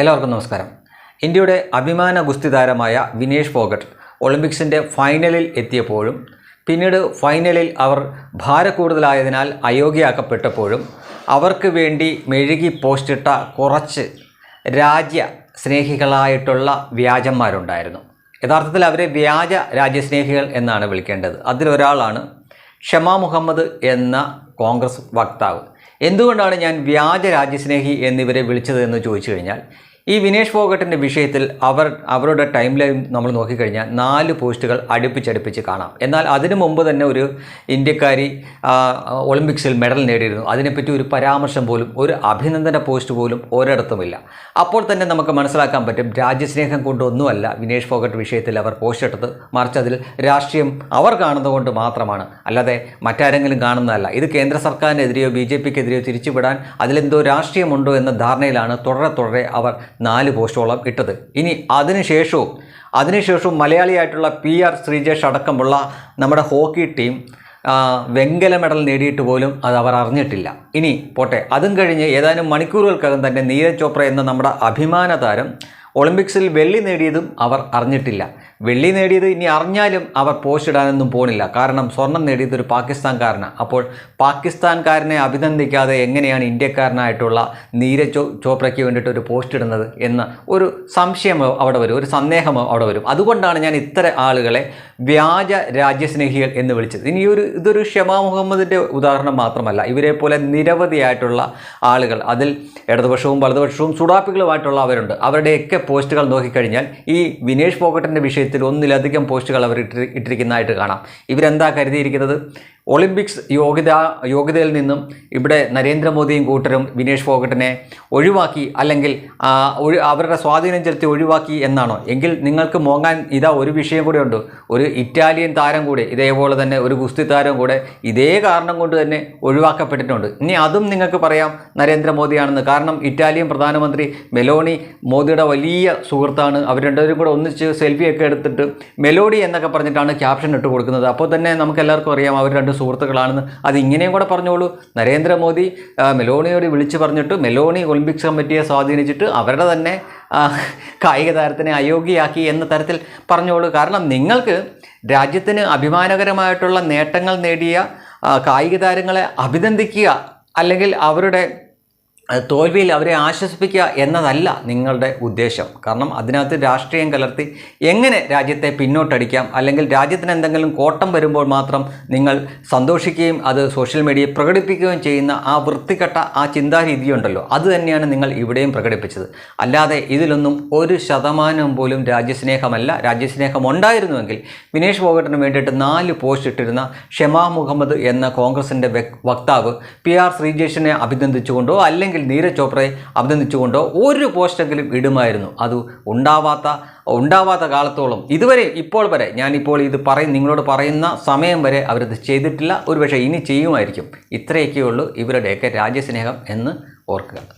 എല്ലാവർക്കും നമസ്കാരം. ഇന്ത്യയുടെ അഭിമാന ഗുസ്തി താരമായ വിനേഷ് ഫോഗട്ട് ഒളിമ്പിക്സിന്റെ ഫൈനലിൽ എത്തിയപ്പോഴും പിന്നീട് ഫൈനലിൽ അവർ ഭാരക്കൂടുതലായതിനാൽ അയോഗ്യയാക്കപ്പെട്ടപ്പോഴും അവർക്ക് വേണ്ടി മെഴുകി പോസ്റ്റിട്ട കുറച്ച് രാജ്യ സ്നേഹികളായിട്ടുള്ള വ്യാജന്മാരുണ്ടായിരുന്നു. യഥാർത്ഥത്തിൽ അവരെ വ്യാജ രാജ്യസ്നേഹികൾ എന്നാണ് വിളിക്കേണ്ടത്. അതിലൊരാളാണ് ഷമാ മുഹമ്മദ് എന്ന കോൺഗ്രസ് വക്താവ്. എന്തുകൊണ്ടാണ് ഞാൻ വ്യാജ രാജ്യസ്നേഹി എന്നിവരെ വിളിച്ചത് എന്ന് ചോദിച്ചു കഴിഞ്ഞാൽ ഈ വിനേഷ് ഫോഗട്ടിന്റെ വിഷയത്തിൽ അവർ അവരുടെ ടൈം ലൈൻ നമ്മൾ നോക്കിക്കഴിഞ്ഞാൽ നാല് പോസ്റ്റുകൾ അടുപ്പിച്ചടുപ്പിച്ച് കാണാം. എന്നാൽ അതിനു മുമ്പ് തന്നെ ഒരു ഇന്ത്യക്കാരി ഒളിമ്പിക്സിൽ മെഡൽ നേടിയിരുന്നു. അതിനെപ്പറ്റി ഒരു പരാമർശം പോലും ഒരു അഭിനന്ദന പോസ്റ്റ് പോലും ഒരിടത്തുമില്ല. അപ്പോൾ തന്നെ നമുക്ക് മനസ്സിലാക്കാൻ പറ്റും രാജ്യസ്നേഹം കൊണ്ടൊന്നുമല്ല വിനേഷ് ഫോഗട്ട് വിഷയത്തിൽ അവർ പോസ്റ്റ് ഇട്ടത്. മറിച്ച് അതിൽ രാഷ്ട്രീയം അവർ കാണുന്നതുകൊണ്ട് മാത്രമാണ്. അല്ലാതെ മറ്റാരെങ്കിലും കാണുന്നതല്ല. ഇത് കേന്ദ്ര സർക്കാരിനെതിരെയോ ബി ജെ പിക്കെതിരെയോ തിരിച്ചുവിടാൻ അതിലെന്തോ രാഷ്ട്രീയമുണ്ടോ എന്ന ധാരണയിലാണ് തുടരെ തുടരെ അവർ നാല് പോസ്റ്റോളം ഇട്ടത്. ഇനി അതിനുശേഷവും അതിനുശേഷവും മലയാളിയായിട്ടുള്ള പി ആർ ശ്രീജേഷ് അടക്കമുള്ള നമ്മുടെ ഹോക്കി ടീം വെങ്കല മെഡൽ നേടിയിട്ട് പോലും അത് അവർ അറിഞ്ഞിട്ടില്ല. ഇനി പോട്ടെ അതും കഴിഞ്ഞ് ഏതാനും മണിക്കൂറുകൾക്കകം തന്നെ നീരജ് ചോപ്ര എന്ന നമ്മുടെ അഭിമാന താരം ഒളിമ്പിക്സിൽ വെള്ളി നേടിയതും അവർ അറിഞ്ഞിട്ടില്ല. വെള്ളി നേടിയത് ഇനി അറിഞ്ഞാലും അവർ പോസ്റ്റിടാനൊന്നും പോണില്ല. കാരണം സ്വർണം നേടിയത് ഒരു പാകിസ്ഥാൻകാരനാണ് അപ്പോൾ പാകിസ്ഥാൻകാരനെ അഭിനന്ദിക്കാതെ എങ്ങനെയാണ് ഇന്ത്യക്കാരനായിട്ടുള്ള നീരജ് ചോപ്രയ്ക്ക് വേണ്ടിയിട്ട് ഒരു പോസ്റ്റ് ഇടുന്നത് എന്ന ഒരു സംശയമോ അവിടെ വരും. ഒരു സന്ദേഹമോ അവിടെ വരും. അതുകൊണ്ടാണ് ഞാൻ ഇത്തരം ആളുകളെ വ്യാജ രാജ്യസ്നേഹികൾ എന്ന് വിളിച്ചത്. ഇനി ഒരു ഇതൊരു ഷമാ മുഹമ്മദിന്റെ ഉദാഹരണം മാത്രമല്ല. ഇവരെ പോലെ നിരവധിയായിട്ടുള്ള ആളുകൾ അതിൽ ഇടതുപക്ഷവും വലതുപക്ഷവും സുഡാപ്പികളുമായിട്ടുള്ള അവരുണ്ട്. അവരുടെയൊക്കെ പോസ്റ്റുകൾ നോക്കിക്കഴിഞ്ഞാൽ ഈ വിനേഷ് പോക്കറ്റിന്റെ വിഷയത്തിൽ ഒന്നിലധികം പോസ്റ്റുകൾ അവർ ഇട്ടി ഇട്ടിരിക്കുന്നതായിട്ട് കാണാം. ഇവരെന്താ കരുതിയിരിക്കുന്നത്? ഒളിമ്പിക്സ് യോഗ്യത യോഗ്യതയിൽ നിന്നും ഇവിടെ നരേന്ദ്രമോദിയും കൂട്ടരും വിനേഷ് ഫോഗട്ടിനെ ഒഴിവാക്കി അല്ലെങ്കിൽ അവരുടെ സ്വാധീനം ചെലുത്തി ഒഴിവാക്കി എന്നാണോ? എങ്കിൽ നിങ്ങൾക്ക് മോങ്ങാൻ ഇതാ ഒരു വിഷയം കൂടെ ഉണ്ട്. ഒരു ഇറ്റാലിയൻ താരം കൂടെ ഇതേപോലെ തന്നെ ഒരു ഗുസ്തി താരം കൂടെ ഇതേ കാരണം കൊണ്ട് തന്നെ ഒഴിവാക്കപ്പെട്ടിട്ടുണ്ട്. ഇനി അതും നിങ്ങൾക്ക് പറയാം നരേന്ദ്രമോദിയാണെന്ന്. കാരണം ഇറ്റാലിയൻ പ്രധാനമന്ത്രി മെലോണി മോദിയുടെ വലിയ സുഹൃത്താണ്. അവർ രണ്ടുപേരും കൂടെ ഒന്നിച്ച് സെൽഫിയൊക്കെ എടുത്തിട്ട് മെലോഡി എന്നൊക്കെ പറഞ്ഞിട്ടാണ് ക്യാപ്ഷൻ ഇട്ട് കൊടുക്കുന്നത്. അപ്പോൾ തന്നെ നമുക്ക് എല്ലാവർക്കും അറിയാം അവർ രണ്ട് സുഹൃത്തുക്കളാണെന്ന് അതിങ്ങനെയും കൂടെ പറഞ്ഞോളൂ. നരേന്ദ്രമോദി മെലോണിയോട് വിളിച്ച് പറഞ്ഞിട്ട് മെലോണി ഒളിമ്പിക്സ് കമ്മിറ്റിയെ സ്വാധീനിച്ചിട്ട് അവരുടെ തന്നെ കായിക താരത്തിനെ അയോഗ്യയാക്കി എന്ന തരത്തിൽ പറഞ്ഞോളൂ. കാരണം നിങ്ങൾക്ക് രാജ്യത്തിന് അഭിമാനകരമായിട്ടുള്ള നേട്ടങ്ങൾ നേടിയ കായിക താരങ്ങളെ അഭിനന്ദിക്കുക അല്ലെങ്കിൽ അവരുടെ തോൽവിയിൽ അവരെ ആശ്വസിപ്പിക്കുക എന്നതല്ല നിങ്ങളുടെ ഉദ്ദേശം. കാരണം അതിനകത്ത് രാഷ്ട്രീയം കലർത്തി എങ്ങനെ രാജ്യത്തെ പിന്നോട്ടടിക്കാം? അല്ലെങ്കിൽ രാജ്യത്തിന് എന്തെങ്കിലും കോട്ടം വരുമ്പോൾ മാത്രം നിങ്ങൾ സന്തോഷിക്കുകയും അത് സോഷ്യൽ മീഡിയയിൽ പ്രകടിപ്പിക്കുകയും ചെയ്യുന്ന ആ വൃത്തികെട്ട ആ ചിന്താരീതിയുണ്ടല്ലോ. അത് തന്നെയാണ് നിങ്ങൾ ഇവിടെയും പ്രകടിപ്പിച്ചത്. അല്ലാതെ ഇതിലൊന്നും ഒരു ശതമാനം പോലും രാജ്യസ്നേഹമല്ല. രാജ്യസ്നേഹം ഉണ്ടായിരുന്നുവെങ്കിൽ വിനേഷ് ഫോഗട്ടിന് വേണ്ടിയിട്ട് നാല് പോസ്റ്റ് ഇട്ടിരുന്ന ഷെമാ മുഹമ്മദ് എന്ന കോൺഗ്രസിന്റെ വക്താവ് പി ആർ ശ്രീജേഷിനെ അഭിനന്ദിച്ചുകൊണ്ടോ അല്ലെങ്കിൽ നീരജ് ചോപ്രയെ അഭിനന്ദിച്ചുകൊണ്ടോ ഒരു പോസ്റ്റെങ്കിലും ഇടുമായിരുന്നു. അത് ഉണ്ടാവാത്ത ഉണ്ടാവാത്ത കാലത്തോളം. ഇതുവരെ ഇപ്പോൾ വരെ ഞാനിപ്പോൾ ഇത് പറയും നിങ്ങളോട് പറയുന്ന സമയം വരെ അവരത് ചെയ്തിട്ടില്ല. ഒരുപക്ഷെ ഇനി ചെയ്യുമായിരിക്കും. ഇത്രയൊക്കെയുള്ളൂ ഇവരുടെയൊക്കെ രാജ്യസ്നേഹം എന്ന് ഓർക്കുക.